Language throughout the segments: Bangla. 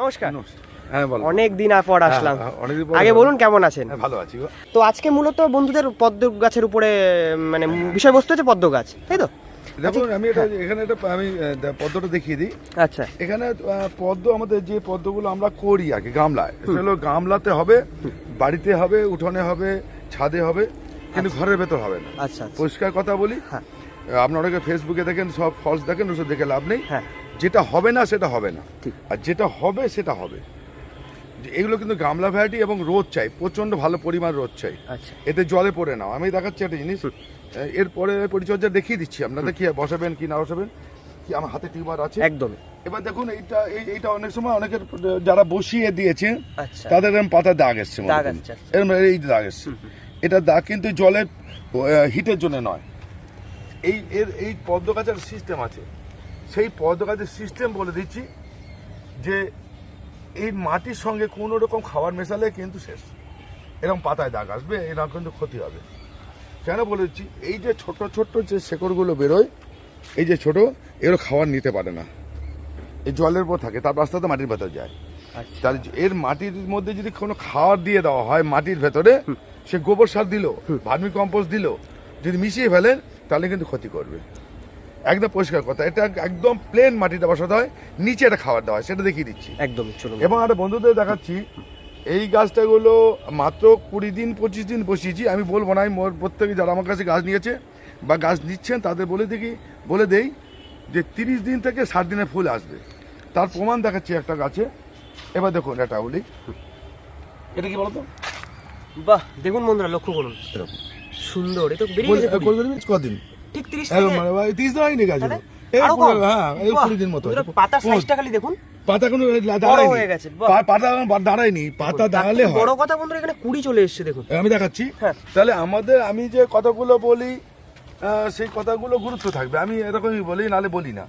নমস্কার। হ্যাঁ বলো। অনেক দিন পর আসলাম। হ্যাঁ, হ্যাঁ, অনেকদিন পর আগে বলুন কেমন আছেন? হ্যাঁ, ভালো আছি। তো আজকে মূলত বন্ধুদের পদ্ম গাছের উপরে মানে বিষয়বস্তু হচ্ছে পদ্ম গাছ তাই তো? দেখুন আমি এটা এখানে এটা আমি পদ্মটা দেখিয়ে দিই। আচ্ছা। এখানে পদ্ম আমাদের যে পদ্মগুলো আমরা করি কি গামলায়। সেগুলো গামলাতে হবে বাড়িতে হবে উঠোনে হবে ছাদে হবে কিন্তু ঘরের ভেতর হবে না। আচ্ছা আচ্ছা। পরিষ্কার কথা বলি। হ্যাঁ। আপনার ফেসবুকে দেখেন সব ফলস দেখেন ওসব দেখে লাভ নেই। হ্যাঁ। যেটা হবে না সেটা হবে না। আর যেটা হবে সেটা হবে। এগুলো কিন্তু গামলা ভ্যারাইটি এবং রোদ চাই প্রচণ্ড ভালো পরিমাণ রোদ চাই। আচ্ছা। এতে জলে পড়ে নাও আমি দেখাচ্ছি একটা জিনিস। এরপরে পরিচর্যা দেখিয়ে দিচ্ছি। আপনাদের কি বসাবেন কি না বসাবেন? কি আমার হাতে টিউমার আছে? একদম এবার দেখুন এইটা এই এইটা অনেক সময় অনেকের যারা বসিয়ে দিয়েছে আচ্ছা। তাদের এরকম পাতা দাগ এসছে। এরকম এই দাগ এসছে। এটা দাগ কিন্তু জলের হিটের জন্য নয়। এই এর এই পদ্ম গাছের সিস্টেম আছে। সেই পদ্ম গাছের সিস্টেম বলে দিচ্ছি যে এই মাটির সঙ্গে কোনো রকম খাবার মেশালে কিন্তু শেষ। এরকম পাতায় দাগ আসবে এরকম কিন্তু ক্ষতি হবে। কেন বলে দিচ্ছি? এই যে ছোট ছোট যে শেকড়গুলো বেরোয় এই যে ছোট এগুলো খাবার নিতে পারে না। এই জলের উপর থাকে তার রাস্তাতে মাটির ভেতর যায়। আচ্ছা। তাহলে এর মাটির মধ্যে যদি কোনো খাবার দিয়ে দেওয়া হয় মাটির ভেতরে সে গোবর সার দিল ভার্মি কম্পোস্ট দিল যদি মিশিয়ে ফেলেন তাহলে কিন্তু ক্ষতি করবে। একদম পরিষ্কার কথা এটা একদম প্লেন মাটিতে বসাতে হয় নিচে এটা খাবার দেওয়া হয় সেটা দেখিয়ে দিচ্ছি। একদম চলুন। এবং একটা বন্ধুদের দেখাচ্ছি এই গাছটাগুলো মাত্র কুড়ি দিন পঁচিশ দিন বসিয়েছি আমি বলব না আমি মোর প্রত্যেকে যারা আমার কাছে গাছ নিয়েছে বা গাছ নিচ্ছেন তাদের বলে দেখি বলে দেই যে তিরিশ দিন থেকে ষাট দিনে ফুল আসবে। তার প্রমাণ দেখাচ্ছি একটা গাছে। এবার দেখুন এটা উলি। এটা কি বলতো? বাহ দেখুন বন্ধুরা লক্ষ্য করুন। সুন্দর এটা। কদিন? ঠিক মানে দিন হয়নি গাছ? হ্যাঁ এই বাহ, কুড়ি দিন মতো বন্ধুরা, সাইজটা খালি দেখুন। পাতা কোনো দাঁড়ায়নি। হয়ে গেছে, পাতা দাঁড়ায়নি পাতা দাঁড়ালে বড় কথা বন্ধুরা এখানে কুড়ি চলে এসেছে দেখুন। আমি দেখাচ্ছি। হ্যাঁ। তাহলে আমাদের আমি যে কথাগুলো বলি সেই কথাগুলো গুরুত্ব থাকবে। আমি এরকমই বলি নালে বলি না।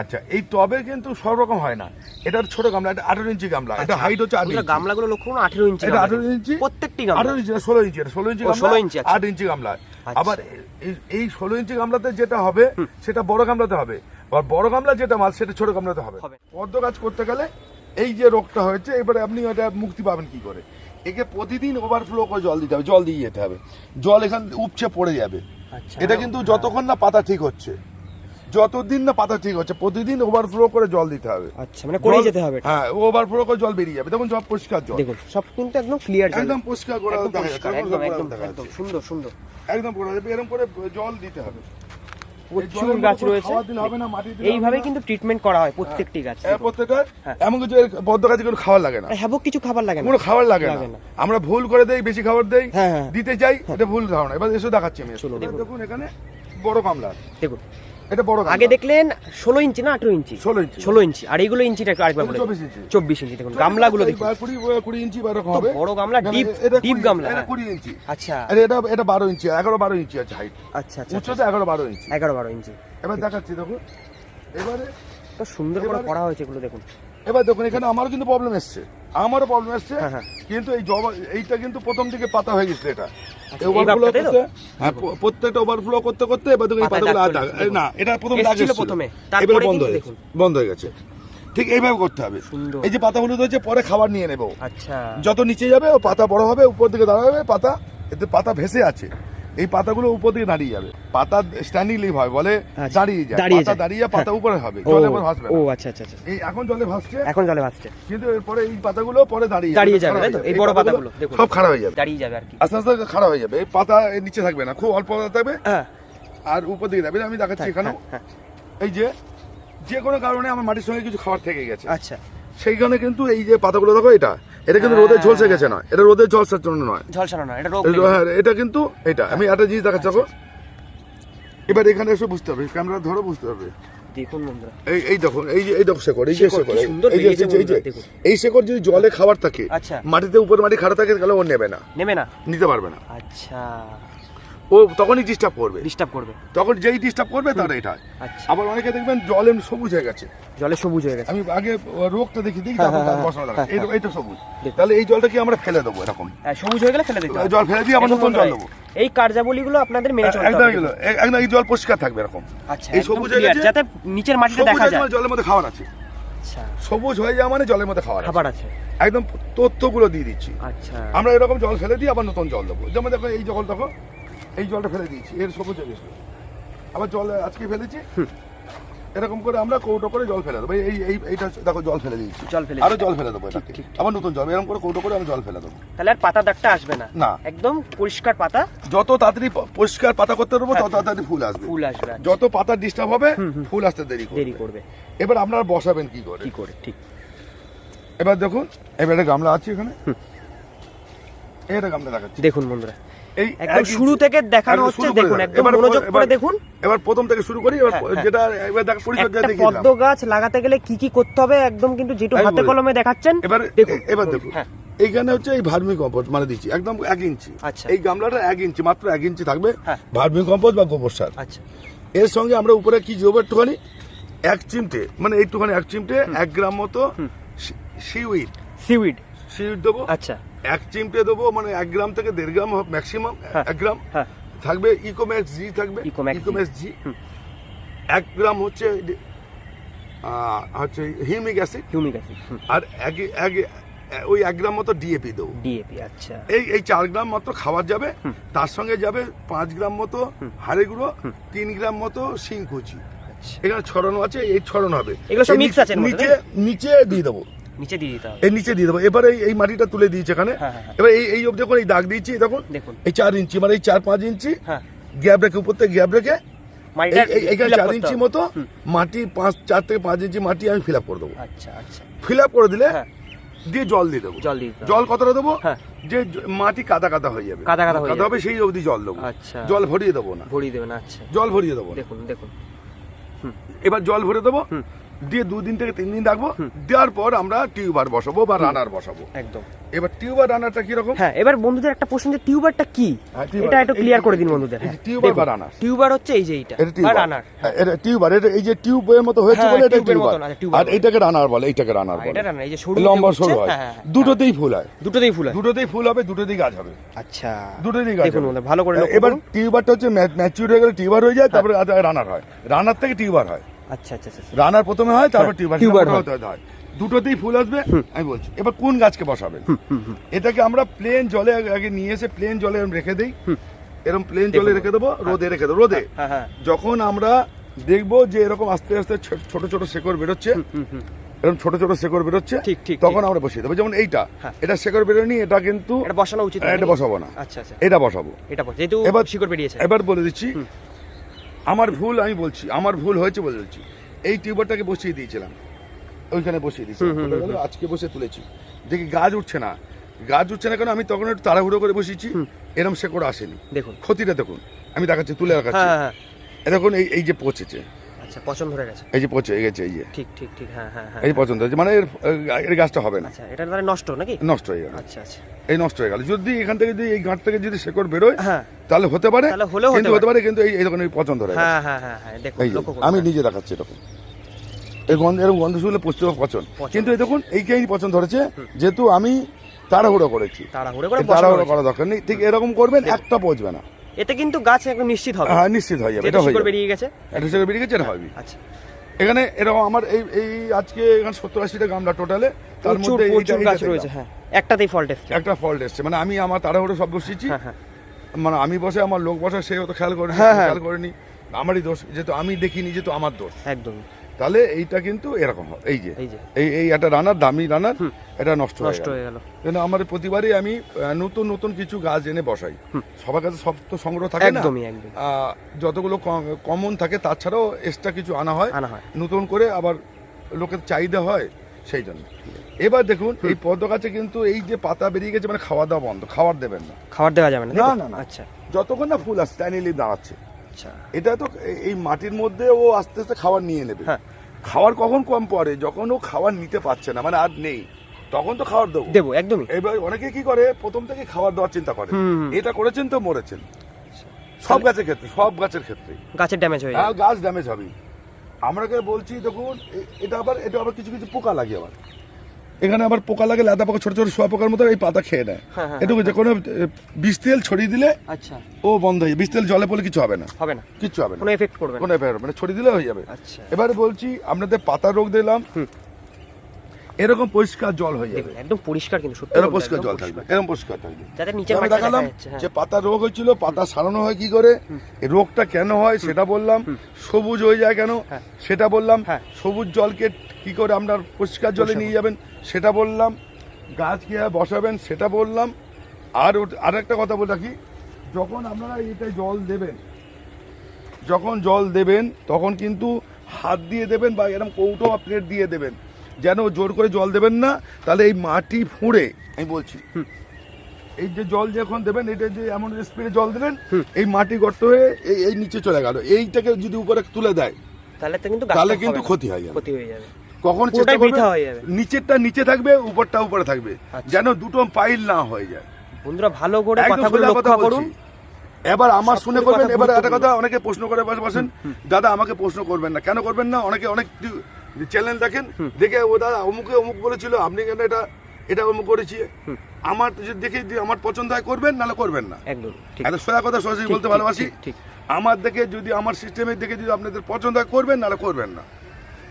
আচ্ছা এই টবে কিন্তু সব রকম হয় না। এটা ছোট গামলা এটা আঠারো ইঞ্চি গামলা এটা হাইট হচ্ছে আট বন্ধুরা, ইঞ্চি। গামলাগুলো লক্ষ্য করুন আঠারো ইঞ্চি এটা আঠারো ইঞ্চি? প্রত্যেকটি গামলা। আঠারো ইঞ্চি ষোলো ইঞ্চি ষোলো ইঞ্চি 16 ইঞ্চি, আচ্ছা। আট ইঞ্চি গামলা। আচ্ছা। আবার এই- ষোলো ইঞ্চি গামলাতে যেটা হবে সেটা বড় গামলাতে হবে। আবার বড় গামলা যেটা মাল সেটা ছোট গামলাতে হবে। হবে। পদ্ম গাছ করতে গেলে এই যে রোগটা হয়েছে এবারে আপনি এটা মুক্তি পাবেন কি করে? একে প্রতিদিন ওভারফ্লো করে জল দিতে হবে জল দিয়ে যেতে হবে। জল এখান উপচে পড়ে যাবে। আচ্ছা। এটা কিন্তু যতক্ষণ না পাতা ঠিক হচ্ছে। যতদিন না পাতা ঠিক হচ্ছে প্রতিদিন ওভারফ্লো করে জল দিতে হবে। আচ্ছা মানে করেই যেতে হবে হ্যাঁ ওভারফ্লো করে জল বেরিয়ে যাবে। দেখুন সব পরিষ্কার জল। দেখুন সব কিন্তু একদম ক্লিয়ার একদম পরিষ্কার করে একদম একদম একদম। সুন্দর সুন্দর। একদম করে দেবে এরকম করে জল দিতে হবে। প্রচুর গাছ রয়েছে। এইভাবে কিন্তু ট্রিটমেন্ট করা হয় প্রত্যেকটি গাছ। প্রত্যেকটা হ্যাঁ। এমন কিছু গাছে কোনো খাবার লাগে না। হ্যাবক কিছু খাবার লাগে না। কোনো খাবার লাগে না। আমরা ভুল করে দেই বেশি খাবার দেই হ্যাঁ, হ্যাঁ। দিতে চাই এটা ভুল ধারণা। এবার এসে দেখাচ্ছি আমি। দেখুন। দেখুন এখানে বড় কামলা দেখুন। এটা বড় আগে দেখলেন ষোলো ইঞ্চি না আঠেরো ইঞ্চি? 16 ইঞ্চি। ষোলো ইঞ্চি। আর এইগুলো ইঞ্চিটা আরেকবার বলে। 24 ইঞ্চি। চব্বিশ ইঞ্চি। দেখুন গামলাগুলো দেখুন। কুড়ি কুড়ি ইঞ্চি বা এরকম হবে। বড় গামলা, deep কুড়ি- গামলা। কুড়ি ইঞ্চি। আচ্ছা। এটা এটা বারো ইঞ্চি এগারো বারো ইঞ্চি আছে হাইট আচ্ছা আচ্ছা উচ্চতা এগারো বারো ইঞ্চি। এগারো বারো ইঞ্চি। এবার দেখাচ্ছি দেখুন। এবারে তো সুন্দর করে করা হয়েছে এগুলো দেখুন। এবার দেখুন এখানে আমারও কিন্তু প্রবলেম এসছে। আমারও প্রবলেম এসছে। হ্যাঁ, হ্যাঁ। কিন্তু এই জবা এইটা কিন্তু প্রথম দিকে পাতা হয়ে গেছিল এটা। আচ্ছা, ওভারফ্লো? করতে? হ্যাঁ প্রত্যেকটা ওভারফ্লো করতে করতে এবার দেখুন এই পাতাগুলো দাগ আর দাগ না এটা প্রথম দাগ প্রথমে, এবারে বন্ধ হয়ে বন্ধ হয়ে গেছে। ঠিক এইভাবে করতে হবে। এই যে পাতা হলুদ হয়েছে পরে খাবার নিয়ে নেব। আচ্ছা। যত নিচে যাবে ও পাতা বড় হবে উপর দিকে দাঁড়াবে পাতা এতে পাতা ভেসে আছে। এই পাতাগুলো উপর দিকে দাঁড়িয়ে যাবে। পাতা স্ট্যান্ডিং লিভ হয় বলে আচ্ছা, দাঁড়িয়ে যায়। পাতা। দাঁড়িয়ে পাতা হ্যাঁ। উপরে হবে জলে উপর ভাসবে ও আচ্ছা আচ্ছা আচ্ছা। এই এখন জলে ভাসছে। এখন জলে ভাসছে। কিন্তু এরপরে এই পাতাগুলো পরে দাঁড়িয়ে দাঁড়িয়ে যাবে, তাই তো? এই বড় পাতাগুলো দেখুন। সব খারাপ হয়ে যাবে। দাঁড়িয়ে যাবে আর কি। আস্তে আস্তে খারাপ হয়ে যাবে। এই পাতা নিচে থাকবে না খুব অল্প পাতা থাকবে। হ্যাঁ। আর উপর দিকে যাবে। আমি দেখাচ্ছি এখানেও। হ্যাঁ, এই যে যে কোনো কারণে আমার মাটির সঙ্গে কিছু খাবার থেকে গেছে। আচ্ছা। সেইখানে কিন্তু এই যে পাতাগুলো দেখো এটা এটা কিন্তু হ্যাঁ। রোদে ঝলসে গেছে নয়। এটা রোদে ঝলসার জন্য নয়। ঝলসানো নয় এটা রোগ হ্যাঁ, এটা কিন্তু এটা। আমি একটা জিনিস দেখাচ্ছি দেখো। এবার এখানে এসে বুঝতে হবে ক্যামেরা ধরো বুঝতে হবে। দেখুন বন্ধুরা। এই এই দেখো এই যে এই দেখো শেকড় এই যে শেকড়, শেকড় এই- যে এই যে- এই যে বন্ধুরা, দেখুন। এই শেকড় যদি জলে খাবার থাকে আচ্ছা। মাটিতে উপর মাটি খাড়া থাকে তাহলে ও নেবে না। নেবে না? নিতে পারবে না। আচ্ছা। ও তখনই ডিস্টার্ব করবে। ডিস্টার্ব করবে। তখন যেই ডিস্টার্ব করবে তার এটা আচ্ছা। আবার অনেকে দেখবেন জল সবুজ হয়ে গেছে। জলে সবুজ হয়ে গেছে। আমি আগে রোগটা দেখি দিই হ্যাঁ, তারপর হ্যাঁ, হ্যাঁ, এই- সবুজ। তাহলে এই জলটা কি আমরা ফেলে দেবো এরকম। সবুজ হয়ে গেলে ফেলে দিতে জল ফেলে দিয়ে আবার নতুন জল দেবো। এই কার্যাবলীগুলো আপনাদের মেনে চলতে একদম হবে। এগুলো। একদম এই জল পরিষ্কার থাকবে এরকম। আচ্ছা এই সবুজ হয়ে গেছে। যাতে নিচের মাটিটা দেখা যায়। জলের মধ্যে খাবার আছে। আচ্ছা। সবুজ হয়ে যাওয়া মানে জলের মধ্যে খাওয়ার আছে। খাবার আছে। একদম তথ্যগুলো দিয়ে দিচ্ছি। আচ্ছা। আমরা এরকম জল ফেলে দিই আবার নতুন জল দেবো। যেমন দেখো এই জল দেখো এই জলটা ফেলে দিয়েছি এর সবুজ আবার জল আজকে ফেলেছি। এরকম করে আমরা কৌটো করে জল ফেলে দেবো। এই এই এইটা দেখো জল ফেলে দিয়েছি। জল ফেলে আরও জল ফেলে দেবো এটাকে। আবার নতুন জল এরকম করে কৌটো করে আমি জল ফেলে দেবো। তাহলে আর পাতা দাগটা আসবে না? না। একদম পরিষ্কার পাতা? যত তাড়াতাড়ি পরিষ্কার পাতা করতে পারব তত তাড়াতাড়ি ফুল আসবে। ফুল আসবে আচ্ছা, যত পাতা ডিস্টার্ব হবে ফুল আসতে দেরি করবে। দেরি করবে। এবার আপনারা বসাবেন কি করে? কি করে? ঠিক। এবার দেখুন এবার গামলা আছে এখানে। একটা গামলা দেখাচ্ছি। দেখুন বন্ধুরা এই একদম শুরু থেকে দেখানো হচ্ছে দেখুন একদম মনোযোগ করে দেখুন। এবার প্রথম থেকে শুরু করি এবার হ্যাঁ, হ্যাঁ। যেটা এবার দেখ পরিচর্যা একটা পদ্ম গাছ লাগাতে গেলে কি কি করতে হবে একদম কিন্তু যেটু হাতে কলমে দেখাচ্ছেন এবার দেখুন। এবার দেখুন। হ্যাঁ। এইখানে হচ্ছে এই ভার্মি কম্পোস্ট মানে দিচ্ছি একদম এক ইঞ্চি। আচ্ছা। এই গামলাটা এক ইঞ্চি মাত্র এক ইঞ্চি থাকবে। ভার্মি কম্পোস্ট বা গোবর সার। আচ্ছা। এর সঙ্গে আমরা উপরে কি দেবো একটুখানি? এক চিমটে মানে একটুখানি এক চিমটে এক গ্রাম মতো সিউইড। সিউইড। সিউইড দেবো। আচ্ছা। এক চিমটে দেবো মানে এক গ্রাম থেকে দেড় গ্রাম ম্যাক্সিমাম। এক গ্রাম। হ্যাঁ। থাকবে ইকোম্যাক্স জি থাকবে। ইকোম্যাক্স জি এক গ্রাম হচ্ছে হচ্ছে হিউমিক অ্যাসিড। হিউমিক অ্যাসিড আর এক এক ওই এক গ্রাম মতো ডিএপি দেবো। ডিএপি আচ্ছা। এই এই চার গ্রাম মাত্র খাবার যাবে। তার সঙ্গে যাবে পাঁচ গ্রাম মতো হাড়ে গুঁড়ো তিন গ্রাম মতো শিংকুচি আচ্ছা। এখানে ছড়ানো আছে এই ছড়ানো হবে। এই আছে নিচে নিচে দিয়ে দেবো। নিচে দিয়ে দিতে হবে। এই নিচে দিয়ে দেবো। এবার এই মাটিটা তুলে দিয়েছে এখানে। হ্যাঁ, হ্যাঁ, হ্যাঁ। এবার এই এই অবধি এই দাগ দিয়েছি দেখুন দেখুন। এই চার ইঞ্চি মানে এই চার পাঁচ ইঞ্চি হ্যাঁ। গ্যাপ রেখে উপর থেকে গ্যাপ রেখে চার ইঞ্চি মতো মাটি পাঁচ চার থেকে পাঁচ ইঞ্চি মাটি আমি ফিল আপ করে দেবো। আচ্ছা আচ্ছা। ফিল আপ করে দিলে দিয়ে জল দিয়ে দেবো। জল দিয়ে জল কতটা দেবো। যে মাটি কাদা কাদা হয়ে যাবে। কাদা কাদা যাবে। হবে সেই অবধি জল দেবো। আচ্ছা। জল ভরিয়ে দেবো না। ভরিয়ে দেবেন আচ্ছা। জল ভরিয়ে দেবো দেখুন দেখুন। এবার জল ভরে দেবো। দিয়ে দুদিন থেকে তিন দিন রাখব দেওয়ার পর আমরা টিউবার বসাবো বা রানার বসাবো। একদম। এবার টিউবার রানারটা কীরকম? হ্যাঁ এবার বন্ধুদের একটা প্রশ্ন যে টিউবারটা কি? হ্যাঁ, এটা একটু ক্লিয়ার করে দিন বন্ধুদের হ্যাঁ। টিউবার বা রানার। টিউবার হচ্ছে এই যে এইটা এটা বা রানার। হ্যাঁ, এটা টিউবার এটা এই যে টিউবের মতো হয়েছে হ্যাঁ, বলে এটা টিউবার আছে, টিউবার আর এটাকে রানার বলে এইটাকে রানার বলে। এটা রানার এই যে সরু লম্বা সরু হয়। দুটোতেই ফুল হয়। দুটোতেই ফুল হয়। দুটোতেই ফুল হবে দুটোতেই গাছ হবে। আচ্ছা। দুটোতেই গাছ দেখুন। ভালো করে এবার টিউবারটা হচ্ছে ম্যাচিউর হয়ে গেলে টিউবার হয়ে যায় তারপরে রানার হয়। রানার থেকে টিউবার হয়। আচ্ছা আচ্ছা আচ্ছা। রানার প্রথমে হয় তারপর হ্যাঁ, টিউবার হয়। হয় দুটোতেই ফুল আসবে আমি বলছি। এবার কোন গাছকে বসাবেন? এটাকে আমরা প্লেন জলে আগে- নিয়ে এসে প্লেন জলে রেখে দেই। এরকম প্লেন জলে রেখে দেবো রোদে রেখে দেবো রোদে। হ্যাঁ হ্যাঁ। যখন আমরা দেখব যে এরকম আস্তে আস্তে ছোট ছোট শেকড় বেরোচ্ছে এরকম ছোট ছোট শেকড় বেরোচ্ছে ঠিক, ঠিক, তখন আমরা বসিয়ে দেবো। যেমন এইটা হ্যাঁ। এটা শেকড় বেরোয়নি এটা কিন্তু এটা বসানো উচিত এটা বসাবো না। আচ্ছা আচ্ছা। এটা বসাবো। এটা যেহেতু এবার- শিকড় বেরিয়েছে। এবার বলে দিচ্ছি আমার ভুল আমি বলছি আমার ভুল হয়েছে বলে দিচ্ছি এই টিউবারটাকে বসিয়ে দিয়েছিলাম। ওইখানে বসিয়ে গেল? আজকে বসে তুলেছি। দেখি গাছ উঠছে না। গাছ উঠছে না কেন? আমি তখন একটু তাড়াহুড়ো করে বসিয়েছি এরম শেকড় আসেনি। দেখুন। ক্ষতিটা দেখুন। আমি দেখাচ্ছি তুলে রাখাচ্ছি হ্যাঁ হ্যাঁ দেখুন এই এই যে পচেছে। আচ্ছা পছন্দ ধরে গেছে। এই যে পচে গেছে এই যে। ঠিক ঠিক ঠিক হ্যাঁ হ্যাঁ হ্যাঁ। এই হয়েছে মানে এর এর গাছটা হবে না। আচ্ছা এটা তাহলে নষ্ট নাকি? নষ্ট হয়ে গেল। আচ্ছা আচ্ছা। এই নষ্ট হয়ে গেল। যদি এখান থেকে যদি এই গাঁট থেকে যদি শেকড় বেরোয় হ্যাঁ। তাহলে হতে পারে তাহলে হলেও কিন্তু হতে পারে কিন্তু এই দেখুন এই পছন্দ হয়ে হ্যাঁ হ্যাঁ হ্যাঁ করুন। আমি। নিজে দেখাচ্ছি এরকম। এই গন্ধ এরকম গন্ধ শুনলে পুষ্টি পচন। কিন্তু এই দেখুন এইখানেই পছন্দ ধরেছে যেহেতু আমি তাড়াহুড়ো করেছি। তাড়াহুড়ো করে তাড়াহুড়ো করা দরকার নেই। ঠিক এরকম করবেন একটা পচবে না। এতে কিন্তু গাছ একদম নিশ্চিত হবে। হ্যাঁ নিশ্চিত হয়ে যাবে এটা হয়ে শিকড় যাবে। বেরিয়ে গেছে। এটা সেটা বেরিয়ে গেছে এটা হবে আচ্ছা। এখানে এরকম আমার এই এই আজকে এখানে সত্তর আশিটা গামলা টোটালে তার মধ্যে প্রচুর গাছ রয়েছে হ্যাঁ। একটাতেই ফল্ট এসছে। একটা ফল্ট এসছে। মানে আমি আমার তাড়াহুড়ো সব বসিয়েছি হ্যাঁ হ্যাঁ। মানে আমি বসে আমার লোক বসে সে অত খেয়াল হ্যাঁ, হ্যাঁ। খেয়াল করেনি আমারই দোষ যেহেতু আমি দেখিনি যেহেতু আমার দোষ। একদম তাহলে এইটা কিন্তু এরকম হয়। এই যে এই এই একটা রানার দামি রানার এটা নষ্ট হয়ে নষ্ট গেল। হয়ে গেল। কিন্তু আমার প্রতিবারই আমি নতুন নতুন কিছু গাছ এনে বসাই। সবার কাছে সব তো সংগ্রহ থাকে না। একদমই একদম যতগুলো কমন থাকে তাছাড়াও এক্সট্রা কিছু আনা হয়। আনা হয়। নতুন করে আবার লোকের চাহিদা হয় সেই জন্য। এবার দেখুন এই পদ্ম গাছে কিন্তু এই যে পাতা বেরিয়ে গেছে মানে খাওয়া দাওয়া বন্ধ খাবার দেবেন না। খাবার দেওয়া যাবে না না, না। আচ্ছা। যতক্ষণ না ফুল আসছে লিভ দাঁড়াচ্ছে। আচ্ছা। এটা তো এই- মাটির মধ্যে ও আস্তে আস্তে খাবার নিয়ে নেবে। হ্যাঁ। খাবার কখন কম পড়ে? যখন ও খাবার নিতে পারছে না মানে আর নেই তখন তো খাবার দেবো। দেবো একদমই। এবার অনেকে কি করে? প্রথম থেকে খাবার দেওয়ার চিন্তা করে। এটা করেছেন তো মরেছেন। সব গাছের ক্ষেত্রে সব গাছের ক্ষেত্রে। গাছের ড্যামেজ হয়ে হ্যাঁ গাছ ড্যামেজ হবে আমরাকে বলছি দেখুন এটা আবার এটা আবার কিছু কিছু পোকা লাগে আবার। এখানে আবার পোকা লাগে লাদা পোকা ছোট ছোট শোয়া পোকার মতো এই পাতা খেয়ে নেয়। হ্যাঁ, হ্যাঁ, এটুকু যে কোনো বিষ তেল ছড়িয়ে দিলে আচ্ছা। ও বন্ধ হয়ে যায় বিষ তেল জলে পড়লে কিছু হবে না। হবে না। কিছু হবে না। কোনো এফেক্ট করবে না। কোনো এফেক্ট মানে না। ছড়িয়ে দিলে হয়ে যাবে। আচ্ছা। এবারে বলছি আপনাদের পাতা রোগ দিলাম। এরকম পরিষ্কার জল হয়ে যাবে। একদম পরিষ্কার কিন্তু সত্যি এরকম পরিষ্কার জল থাকবে। এরকম পরিষ্কার থাকবে। যাতে নিচের আমি দেখালাম হ্যাঁ। যে পাতা রোগ হয়েছিল পাতা সারানো হয় কি করে? এই রোগটা কেন হয় সেটা বললাম। সবুজ হয়ে যায় কেন? হ্যাঁ। সেটা বললাম। হ্যাঁ। সবুজ জলকে কি করে আপনার পরিষ্কার জলে নিয়ে যাবেন? সেটা বললাম। গাছ কীভাবে বসাবেন? সেটা বললাম। আর আর একটা কথা বলে রাখি যখন আপনারা এটা জল দেবেন যখন জল দেবেন তখন কিন্তু হাত দিয়ে দেবেন বা এরকম কৌটো বা প্লেট দিয়ে দেবেন। যেন জোর করে জল দেবেন না তাহলে এই মাটি ফুঁড়ে আমি বলছি। এই যে জল যখন দেবেন এটা যে এমন স্পিডে জল দিলেন এই মাটি গর্ত হয়ে এই নিচে চলে গেল। এইটাকে যদি উপরে তুলে দেয় তাহলে তো কিন্তু তাহলে কিন্তু ক্ষতি হয়ে যাবে। ক্ষতি হয়ে যাবে। কখন চেষ্টা যাবে। নিচেরটা নিচে থাকবে উপরটা উপরে থাকবে। আচ্ছা। যেন দুটো পাইল না হয়ে যায়। বন্ধুরা ভালো করে কথাগুলো কথা লক্ষ্য করুন। এবার আমার শুনে করবেন এবার একটা কথা অনেকে প্রশ্ন করে বসে বসেন। দাদা আমাকে প্রশ্ন করবেন না। কেন করবেন না? অনেকে অনেক চ্যানেল দেখেন দেখে ও দাদা অমুকে অমুক বলেছিল আপনি কেন এটা এটা অমুক করেছি? আমার যদি দেখে আমার পছন্দ হয় করবেন নাহলে করবেন না। একদম এত সোজা কথা সরাসরি বলতে ভালোবাসি। আমার দেখে যদি আমার সিস্টেমে দেখে যদি আপনাদের পছন্দ হয় করবেন নাহলে করবেন না।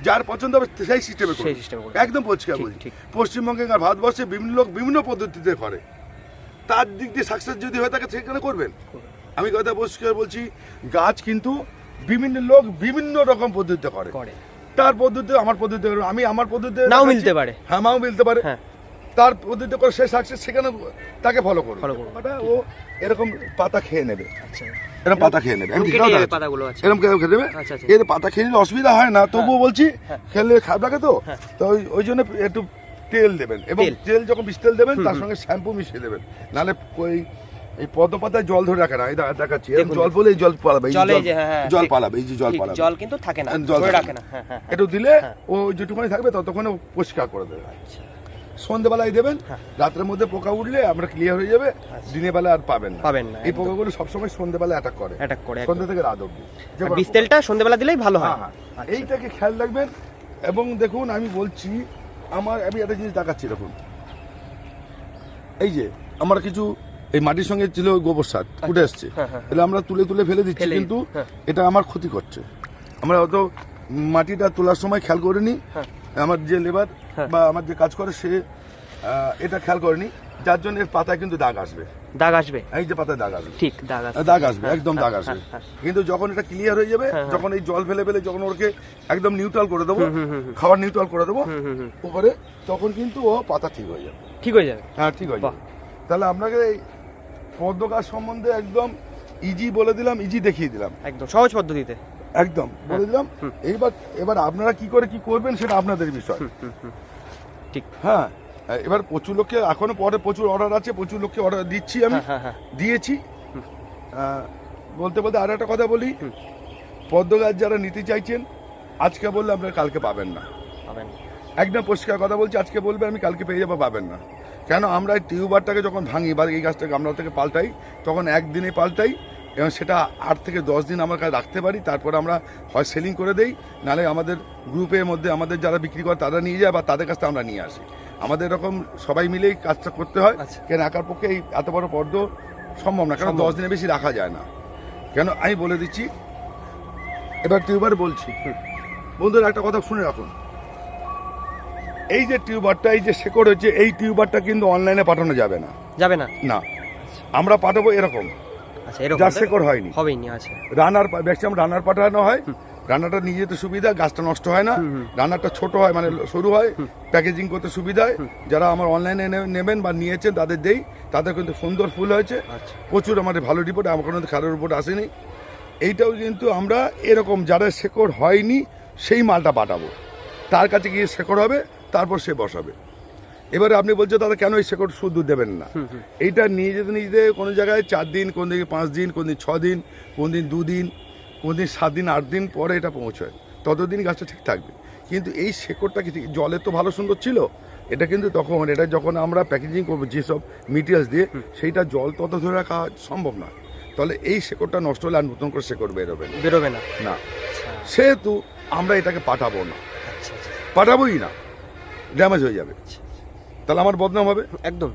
যার পছন্দ হবে সেই সিস্টেমে। একদম পরিষ্কার বলছি। পশ্চিমবঙ্গে আর ভারতবর্ষে বিভিন্ন লোক বিভিন্ন পদ্ধতিতে করে। তার দিক দিয়ে সাকসেস যদি হয়ে থাকে সেখানে করবেন। আমি কথা পরিষ্কার বলছি গাছ কিন্তু বিভিন্ন লোক বিভিন্ন রকম পদ্ধতিতে করে। করে। তার পদ্ধতি আমার পদ্ধতি আমি আমার পদ্ধতি নাও মিলতে পারে। হ্যাঁ নাও মিলতে পারে। হ্যাঁ। তার পদ্ধতি করে সে সাকসেস সেখানে তাকে ফলো করবে Follow করবে। ও এরকম পাতা খেয়ে নেবে। আচ্ছা। এরকম পাতা খেয়ে নেবে। আছে এরকম খেয়ে নেবে? আচ্ছা, আচ্ছা। এর পাতা খেয়ে নিলে অসুবিধা হয় না। তবুও বলছি হ্যাঁ। খেলে খারাপ লাগে তো? হ্যাঁ। তো ওই- জন্য একটু তেল দেবেন। এবং তেল। তেল যখন বিষ তেল দেবেন তার সঙ্গে শ্যাম্পু মিশিয়ে দেবেন। নাহলে ওই এই জল ধরে রাখে না এই দেখাচ্ছি জল পড়লে জল পালাবে এই যে জলে জল- হ্যাঁ হ্যাঁ জল পালাবে এই যে জল পালাবে জল কিন্তু থাকে না জল রাখে না হ্যাঁ। একটু দিলে। ও যেটুকুনি থাকবে ততক্ষণে পরিষ্কার করে দেবে আচ্ছা সন্ধ্যেবেলায় দেবেন। রাতের মধ্যে পোকা উঠলে আমরা ক্লিয়ার হয়ে যাবে দিনের বেলা আর পাবেন না পাবেন না, এই। পোকাগুলো সবসময় সন্ধ্যেবেলা অ্যাটাক করে অ্যাটাক করে। সন্ধ্যা থেকে রাত অব্দি যে আর কোনো বিষ তেলটা সন্ধ্যেবেলা দিলেই ভালো হ্যাঁ। আচ্ছা। এইটাকে খেয়াল রাখবেন এবং দেখুন আমি বলছি আমার আমি একটা জিনিস দেখাচ্ছি দেখুন এই যে আমার কিছু এই মাটির সঙ্গে ছিল গোবর সার উঠে আসছে। হ্যাঁ, হ্যাঁ, আমরা তুলে তুলে ফেলে দিচ্ছি কিন্তু হ্যাঁ। এটা আমার ক্ষতি করছে। আমরা অত মাটিটা তোলার সময় খেয়াল করিনি। হ্যাঁ। আমার যে লেবার হ্যাঁ। বা আমার যে কাজ করে সে এটা খেয়াল করেনি। যার জন্য এর পাতায় কিন্তু দাগ আসবে। দাগ আসবে? এই যে পাতায় দাগ আসবে। ঠিক দাগ আসবে। দাগ আসবে হ্যাঁ, একদম হ্যাঁ, দাগ আসবে। হ্যাঁ, হ্যাঁ। কিন্তু যখন এটা ক্লিয়ার হয়ে যাবে হ্যাঁ, হ্যাঁ। যখন এই জল ফেলে ফেলে যখন ওকে একদম নিউট্রাল করে দেবো। খাবার নিউট্রাল করে দেবো। উপরে তখন কিন্তু ও পাতা ঠিক হয়ে যাবে। ঠিক হয়ে যাবে। হ্যাঁ ঠিক হয়ে যাবে। তাহলে আপনাকে পদ্ম গাছ সম্বন্ধে একদম ইজি বলে দিলাম ইজি দেখিয়ে দিলাম। একদম সহজ পদ্ধতিতে। একদম বলে দিলাম। এইবার এবার আপনারা কি করে কি করবেন সেটা আপনাদের বিষয়। ঠিক। হ্যাঁ এবার প্রচুর লোককে এখনও পরে প্রচুর অর্ডার আছে প্রচুর লোককে অর্ডার দিচ্ছি আমি। হ্যাঁ হ্যাঁ হ্যাঁ। দিয়েছি। বলতে বলতে আর একটা কথা বলি। পদ্ম গাছ যারা নিতে চাইছেন আজকে বললে আপনারা কালকে পাবেন না। পাবেন একদম পরিষ্কার কথা বলছি আজকে বলবে আমি কালকে পেয়ে যাব পাবেন না। কেন আমরা এই টিউবারটাকে যখন ভাঙি বা এই গাছটাকে আমরা থেকে পাল্টাই তখন একদিনে পাল্টাই এবং সেটা আট থেকে দশ দিন আমার কাছে রাখতে পারি তারপর আমরা হয় সেলিং করে দেই নাহলে আমাদের গ্রুপের মধ্যে আমাদের যারা বিক্রি করে তারা নিয়ে যায় বা তাদের কাছ থেকে আমরা নিয়ে আসি। আমাদের এরকম সবাই মিলেই কাজটা করতে হয় আচ্ছা। কেন একার পক্ষে এই এত বড় পর্দ সম্ভব না কারণ দশ দিনে বেশি রাখা যায় না। কেন আমি বলে দিচ্ছি এবার টিউবার বলছি। বন্ধুরা একটা কথা শুনে রাখুন। এই যে টিউবারটা এই যে শেকড় হচ্ছে এই টিউবারটা কিন্তু অনলাইনে পাঠানো যাবে না। যাবে না? না। আমরা পাঠাবো এরকম। আচ্ছা এরকম যার শেকড় হয়নি। হবেই নি আচ্ছা। রানার ম্যাক্সিমাম রানার পাঠানো হয়। রান্নাটা নিয়ে যেতে সুবিধা গাছটা নষ্ট হয় না। রান্নাটা ছোট হয় মানে সরু হয়। প্যাকেজিং করতে সুবিধা হয়। যারা আমার অনলাইনে নেবেন বা নিয়েছেন তাদের দেই। তাদের কিন্তু সুন্দর ফুল হয়েছে। আচ্ছা। প্রচুর আমাদের ভালো রিপোর্ট আমার কোনো খারাপ রিপোর্ট আসেনি। এইটাও কিন্তু আমরা এরকম যারা শেকড় হয়নি সেই মালটা পাঠাবো। তার কাছে গিয়ে শেকড় হবে। তারপর সে বসাবে। এবারে আপনি বলছেন দাদা কেন এই শেকড় শুদ্ধ দেবেন না? এইটা নিয়ে যেতে নিয়ে যেতে কোনো জায়গায় চার দিন কোন দিকে পাঁচ দিন কোন দিন ছ দিন কোন দিন দুদিন কোন দিন সাত দিন আট দিন পরে এটা পৌঁছয়। ততদিন গাছটা ঠিক থাকবে। কিন্তু এই শেকড়টা কি জলে তো ভালো সুন্দর ছিল। এটা কিন্তু তখন এটা যখন আমরা প্যাকেজিং করব যেসব মেটেরিয়ালস দিয়ে সেইটা জল তত ধরে রাখা সম্ভব না তাহলে এই শেকড়টা নষ্ট হলে আর নতুন করে শেকড় বেরোবে না। বেরোবে না। না। আচ্ছা। সেহেতু আমরা এটাকে পাঠাবো না। আচ্ছা আচ্ছা। পাঠাবোই না। ড্যামেজ হয়ে যাবে। তাহলে আমার বদনাম হবে? একদম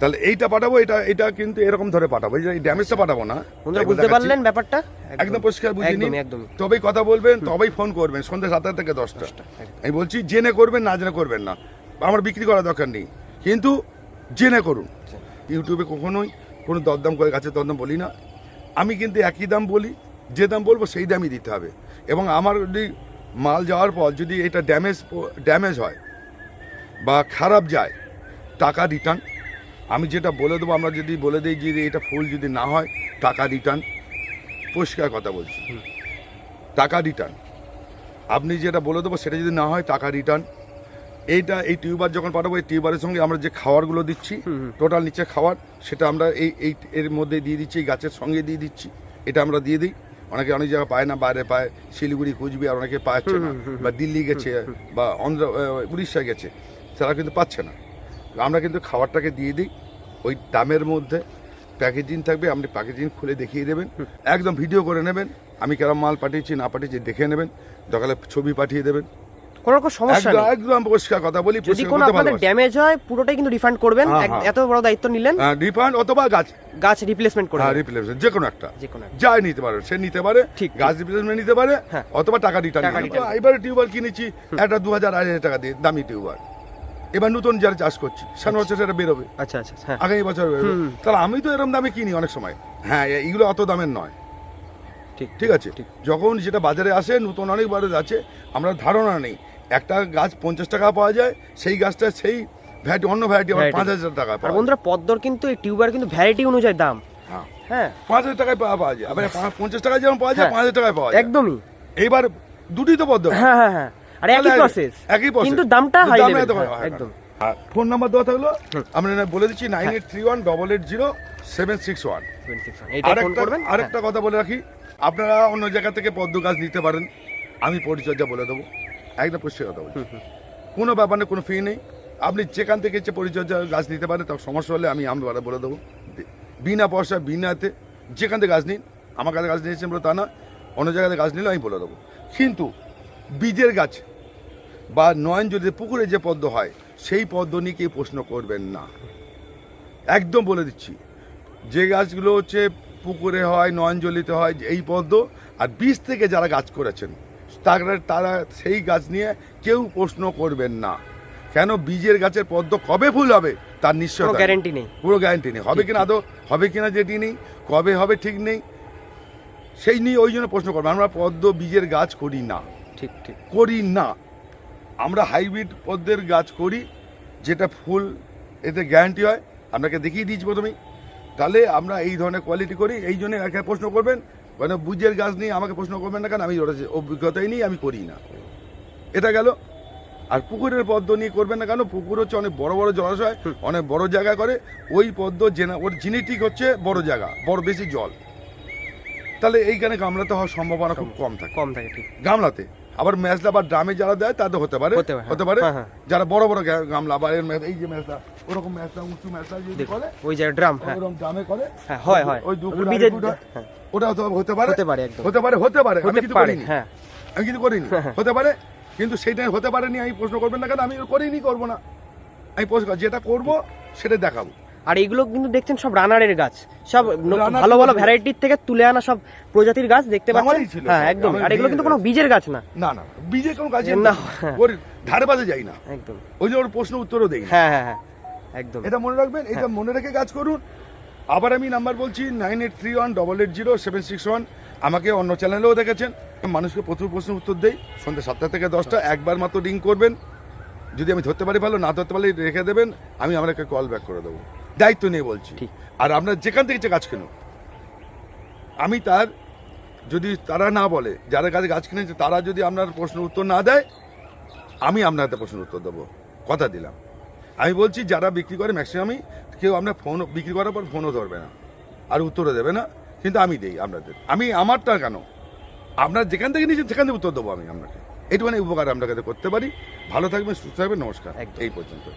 তাহলে এইটা পাঠাবো এটা এটা কিন্তু এরকম ধরে পাঠাবো। এই যে ড্যামেজটা পাঠাবো না বুঝতে পারলেন ব্যাপারটা? একদম। পরিষ্কার একদমই তবেই কথা বলবেন তবেই ফোন করবেন সন্ধ্যা সাতটা থেকে দশটা। আমি বলছি জেনে করবেন না জেনে করবেন না। আমার বিক্রি করার দরকার নেই। কিন্তু জেনে করুন। ইউটিউবে কখনোই কোনো দরদাম করে গাছের দরদাম বলি না। আমি কিন্তু একই দাম বলি যে দাম বলব সেই দামই দিতে হবে। এবং আমার যদি মাল যাওয়ার পর যদি এটা ড্যামেজ ড্যামেজ হয় বা খারাপ যায় টাকা রিটার্ন আমি যেটা বলে দেবো আমরা যদি বলে দিই যে এটা ফুল যদি না হয় টাকা রিটার্ন পরিষ্কার কথা বলছি। টাকা রিটার্ন আপনি যেটা বলে দেবো সেটা যদি না হয় টাকা রিটার্ন এইটা এই টিউবার যখন পাঠাবো এই টিউবারের সঙ্গে আমরা যে খাবারগুলো দিচ্ছি। টোটাল নিচে খাবার সেটা আমরা এই এই এর মধ্যে দিয়ে দিচ্ছি এই গাছের সঙ্গে দিয়ে দিচ্ছি এটা আমরা দিয়ে দিই। অনেকে অনেক জায়গায় পায় না বাইরে পায় শিলিগুড়ি কুচবিহার অনেকে পাচ্ছে না বা দিল্লি গেছে বা অন্ধ্র উড়িষ্যা গেছে। তারা কিন্তু পাচ্ছে না। আমরা কিন্তু খাবারটাকে দিয়ে দিই ওই দামের মধ্যে। প্যাকেজিং থাকবে আপনি প্যাকেজিং খুলে দেখিয়ে দেবেন। একদম ভিডিও করে নেবেন। আমি কেরম মাল পাঠিয়েছি না পাঠিয়েছি দেখে নেবেন। দরকারে ছবি পাঠিয়ে দেবেন। কোনো রকম সমস্যা একদম নেই। একদম পরিষ্কার কথা বলি যদি কোনো করতে আপনাদের ড্যামেজ হয় পুরোটাই কিন্তু রিফান্ড করবেন। হ্যাঁ, হ্যাঁ। এত বড় দায়িত্ব নিলেন। হ্যাঁ, রিফান্ড অথবা গাছ। গাছ রিপ্লেসমেন্ট করে হ্যাঁ রিপ্লেসমেন্ট যে কোনো একটা। যে কোনো যাই নিতে পারে সে নিতে পারে ঠিক, গাছ রিপ্লেসমেন্ট নিতে পারে হ্যাঁ। অথবা টাকা রিটার্ন। এবারে টিউবার কিনেছি একটা দু হাজার আড়াই হাজার টাকা দিয়ে দামি টিউবার এবার নতুন যারা চাষ করছি সামনে বছর সেটা বেরোবে। আচ্ছা আচ্ছা হ্যাঁ। আগামী বছর বেরোবে। তাহলে আমি তো এরকম দামে কিনি অনেক সময়। হ্যাঁ এইগুলো অত দামের নয়। ঠিক ঠিক আছে? ঠিক। যখন যেটা বাজারে আসে নতুন অনেক বাজারে আছে আমরা ধারণা নেই। একটা গাছ পঞ্চাশ টাকা পাওয়া যায় সেই গাছটা সেই ভ্যারাইটি অন্য ভ্যারাইটি আমার পাঁচ হাজার টাকা পাওয়া যায়। বন্ধুরা পদ্মর কিন্তু এই টিউবার কিন্তু ভ্যারাইটি অনুযায়ী দাম। হ্যাঁ। হ্যাঁ। পাঁচ হাজার টাকায় পাওয়া পাওয়া যায়। আবার পঞ্চাশ টাকায় যেমন পাওয়া যায় হ্যাঁ। পাঁচ হাজার টাকায় পাওয়া যায়। একদমই। এইবার দুটি তো পদ্ম। হ্যাঁ হ্যাঁ হ্যাঁ। আর একই প্রসেস একই process। কিন্তু দামটা হাই হয় না। একদম ফোন নাম্বার দেওয়া থাকল আমরা বলে দিচ্ছি nine eight three one double eight zero seven six one 26 এইটাই আরেকটা হ্যাঁ। কথা বলে রাখি আপনারা অন্য জায়গা থেকে পদ্ম গাছ নিতে পারেন আমি পরিচর্যা বলে দেবো। একদম পরিষ্কার কথা হুম। কোনো ব্যাপার নেই কোনো ফি নেই। আপনি যেখান থেকে ইচ্ছে পরিচর্যা গাছ নিতে পারেন তার সমস্যা হলে আমি আমি বলে দেবো। বিনা পয়সা বিনাতে যেখান থেকে গাছ নিন আমার কাছে গাছ নিয়েছেন বলে তা না অন্য জায়গাতে গাছ নিলে আমি বলে দেবো। কিন্তু বীজের গাছ বা নয়ন যদি পুকুরে যে পদ্ম হয় সেই পদ্ম নিয়ে কেউ প্রশ্ন করবেন না। একদম বলে দিচ্ছি যে গাছগুলো হচ্ছে পুকুরে হয় নয়নজলিতে হয় এই পদ্ম আর বীজ থেকে যারা গাছ করেছেন তারা তারা সেই গাছ নিয়ে কেউ প্রশ্ন করবেন না। কেন? বীজের গাছের পদ্ম কবে ফুল হবে? তার নিশ্চয়তা নেই। নেই। পুরো গ্যারেন্টি নেই। হবে কিনা আদৌ? হবে কিনা যেটি নেই? কবে হবে ঠিক নেই? সেই নিয়ে ওই জন্য প্রশ্ন করব আমরা পদ্ম বীজের গাছ করি না। ঠিক ঠিক। করি না। আমরা হাইব্রিড পদ্মের গাছ করি যেটা ফুল এতে গ্যারান্টি হয়। আপনাকে দেখিয়ে দিয়েছি প্রথমেই। তাহলে আমরা এই ধরনের কোয়ালিটি করি এই জন্য একে প্রশ্ন করবেন মানে বুঝের গাছ নিয়ে আমাকে প্রশ্ন করবেন না কেন? আমি ওটা অভিজ্ঞতাই নিয়ে আমি করি না। এটা গেল। আর পুকুরের পদ্ম নিয়ে করবেন না কেন? পুকুর হচ্ছে অনেক বড় বড় জলাশয় অনেক বড় জায়গা করে। ওই পদ্ম জেনা ওর জেনেটিক হচ্ছে বড় জায়গা বড় বেশি জল। তাহলে এইখানে গামলাতে হওয়ার সম্ভাবনা খুব কম থাকে। কম থাকে ঠিক। গামলাতে। আবার মেজলা বা ড্রামে যারা দেয় তাদের হতে পারে। হতে পারে, পারে। হ্যাঁ, হ্যাঁ। যারা বড় বড় গামলা বা এই যে মেজলা ওরকম মেজলা উঁচু মেজলা যদি করে ওই যে ড্রাম হ্যাঁ। ওরকম ড্রামে করে হ্যাঁ হয় হয়। ওই হয়। হ্যাঁ, ওটা হতে পারে হতে পারে। হতে পারে হতে পারে আমি কিন্তু করিনি। হ্যাঁ। আমি কিন্তু করিনি। হতে পারে কিন্তু সেইটা হতে পারেনি আমি প্রশ্ন করবেন না কেন? আমি করিনি করব না। আমি প্রশ্ন যেটা করব সেটা দেখাবো। আর এগুলো কিন্তু দেখছেন সব রানারের গাছ। সব ভালো ভালো ভ্যারাইটির থেকে তুলে আনা সব প্রজাতির গাছ দেখতে পাচ্ছেন? হ্যাঁ একদম। আর এগুলো কিন্তু কোনো বীজের গাছ না। না না বীজে কোনো কাজ না, হ্যাঁ। ওর ধারে পাশে যাই না। একদম। ওই যে ওর প্রশ্ন উত্তরও দেই হ্যাঁ হ্যাঁ হ্যাঁ। একদম। এটা মনে রাখবেন এটা মনে রেখে কাজ করুন। আবার আমি নাম্বার বলছি nine eight three one double eight zero seven six one. আমাকে অন্য চ্যানেলেও দেখেছেন। মানুষকে প্রচুর প্রশ্ন উত্তর দেই। সন্ধ্যে সাতটা থেকে দশটা একবার মাত্র রিং করবেন। যদি আমি ধরতে পারি ভালো না ধরতে পারলে রেখে দেবেন। আমি আপনাকে কল ব্যাক করে দেবো। দায়িত্ব নিয়ে বলছি। আর আপনার যেখান থেকে যে গাছ কিনুন আমি তার যদি তারা না বলে যাদের কাছে গাছ কিনেছে তারা যদি আপনার প্রশ্নের উত্তর না দেয় আমি আপনার হাতে প্রশ্নের উত্তর দেবো। কথা দিলাম। আমি বলছি যারা বিক্রি করে ম্যাক্সিমামই কেউ আপনার ফোন বিক্রি করার পর ফোনও ধরবে না। আর উত্তরও দেবে না। কিন্তু আমি দিই আপনাদের। আমি আমারটা কেন? আপনার যেখান থেকে নিয়েছেন সেখান থেকে উত্তর দেবো আমি আপনাকে। এইটুখানি উপকার আপনাকে করতে পারি। ভালো থাকবেন সুস্থ থাকবেন নমস্কার। এই পর্যন্ত।